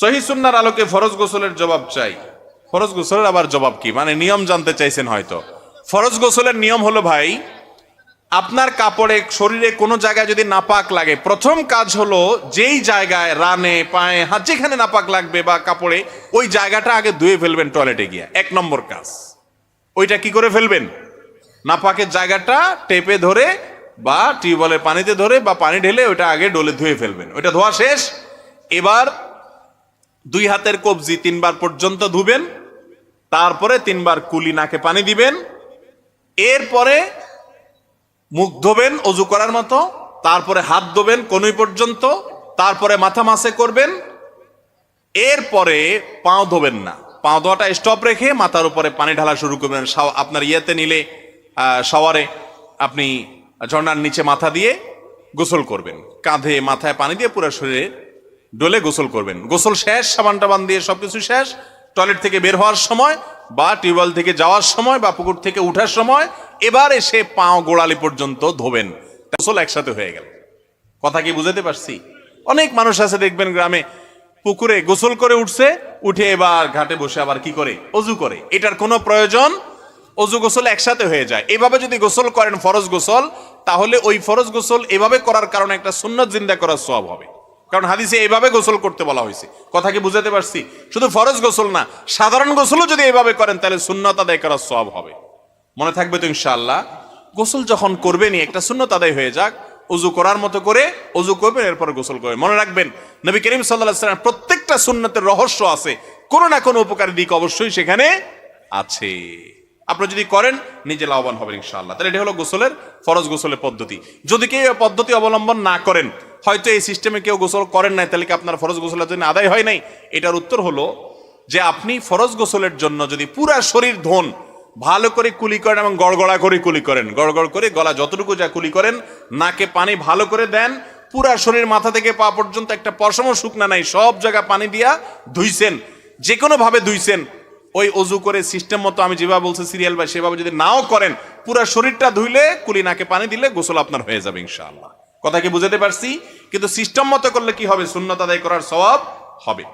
সহি সুন্নার আলোকে ফরজ গোসলের জবাব চাই। ফরজ গোসলের আবার জবাব কি? মানে নিয়ম জানতে চাইছেন হয়তো। ফরজ গোসলের নিয়ম হলো ভাই, আপনার কাপড়ে, শরীরে কোনো জায়গায় যদি নাপাক লাগে, প্রথম কাজ হলো যেই জায়গায় রানে, পায়ে, হাত যেখানে নাপাক লাগবে বা কাপড়ে, ওই জায়গাটা আগে ধুয়ে ফেলবেন টয়লেটে গিয়ে। এক নম্বর কাজ। ওইটা কি করে ফেলবেন? নাপাকের জায়গাটা টেপে ধরে বা টিউবওয়েলের পানিতে ধরে বা পানি ঢেলে ওইটা আগে ডলে ধুয়ে ফেলবেন। ওইটা ধোয়া শেষ। এবার দুই হাতের কবজি তিনবার পর্যন্ত ধুবেন তারপরে তিনবার কুলি নাকে পানি দিবেন এরপরে মুখ ধোবেন অজু করার মতো তারপরে হাত ধোবেন কনুই পর্যন্ত তারপরে মাথা মাসে করবেন এরপরে পাও ধোবেন না। পাও ধোয়াটা স্টপ রেখে মাথার উপরে পানি ঢালা শুরু করবেন। আপনার ইয়েতে নিলে আহ, শাওয়ারে আপনি ঝর্ণার নিচে মাথা দিয়ে গোসল করবেন। কাঁধে মাথায় পানি দিয়ে পুরো শরীরে ডলে গোসল করবেন। গোসল শেষ, সাবান টাবান দিয়ে সবকিছু শেষ, টয়লেট থেকে বের হওয়ার সময় বা টিউবওয়েল থেকে যাওয়ার সময় বা পুকুর থেকে উঠার সময় এবার এসে পাও গোড়ালি পর্যন্ত ধোবেন। গোসল একসাথে হয়ে গেল। কথা কি বুঝাতে পারছি? অনেক মানুষ আছে দেখবেন গ্রামে, পুকুরে গোসল করে উঠছে, উঠে এবার ঘাটে বসে আবার কি করে? অজু করে। এটার কোনো প্রয়োজন? অজু গোসল একসাথে হয়ে যায়। এভাবে যদি গোসল করেন ফরজ গোসল, তাহলে ওই ফরজ গোসল এভাবে করার কারণে একটা সুন্নত জিন্দা করার সব হবে। কারণ হাদিসে এইভাবে গোসল করতে বলা হয়েছে। কথা কি বুঝাতে পারছি? শুধু ফরজ গোসল না, সাধারণ গোসলও যদি এইভাবে করেন, তাহলে সুন্নত আদায় করার সব হবে। মনে থাকবে তো ইনশাআল্লাহ, গোসল যখন করবেনই, একটা সুন্নত আদায় হয়ে যাক অজু করার মতো করে অজু করবেন, এরপর গোসল করবেন। মনে রাখবেন, নবী করিম সাল্লাহ সাল্লাম প্রত্যেকটা সুন্নতের রহস্য আছে। কোনো না কোনো উপকারী দিক অবশ্যই সেখানে আছে। আপনি যদি করেন, নিজে লাভবান হবেন ইনশাআল্লাহ। তাহলে এটা হলো গোসলের, ফরজ গোসলের পদ্ধতি। যদি কেউ পদ্ধতি অবলম্বন না করেন হয়তো এই সিস্টেমে কেউ গোসল করেন নাই, তাহলে কি আপনার ফরজ গোসলের জন্য আদায় হয় নাই? এটার উত্তর হলো যে আপনি ফরজ গোসলের জন্য যদি পুরা শরীর ধন, ভালো করে কুলি করেন এবং গড়গড়া করে কুলি করেন, গড়গড় করে গলা যতটুকু যা কুলি করেন, নাকে পানি ভালো করে দেন, পুরা শরীর মাথা থেকে পা পর্যন্ত একটা পশম শুকনা নাই, সব জায়গা পানি দিয়া ধুইছেন যে কোনো ভাবে ধুইছেন, ওই অজু করে সিস্টেম মতো আমি যেভাবে বলছি সিরিয়াল বা সেভাবে যদি নাও করেন, পুরা শরীরটা ধুইলে, কুলি নাকে পানি দিলে গোসল আপনার হয়ে যাবে ইনশাআল্লাহ। কথা কি বুঝাতে পারছি, কিন্তু সিস্টেম মতো করলে কি হবে? শূন্যতা আদায় করার স্বভাব হবে।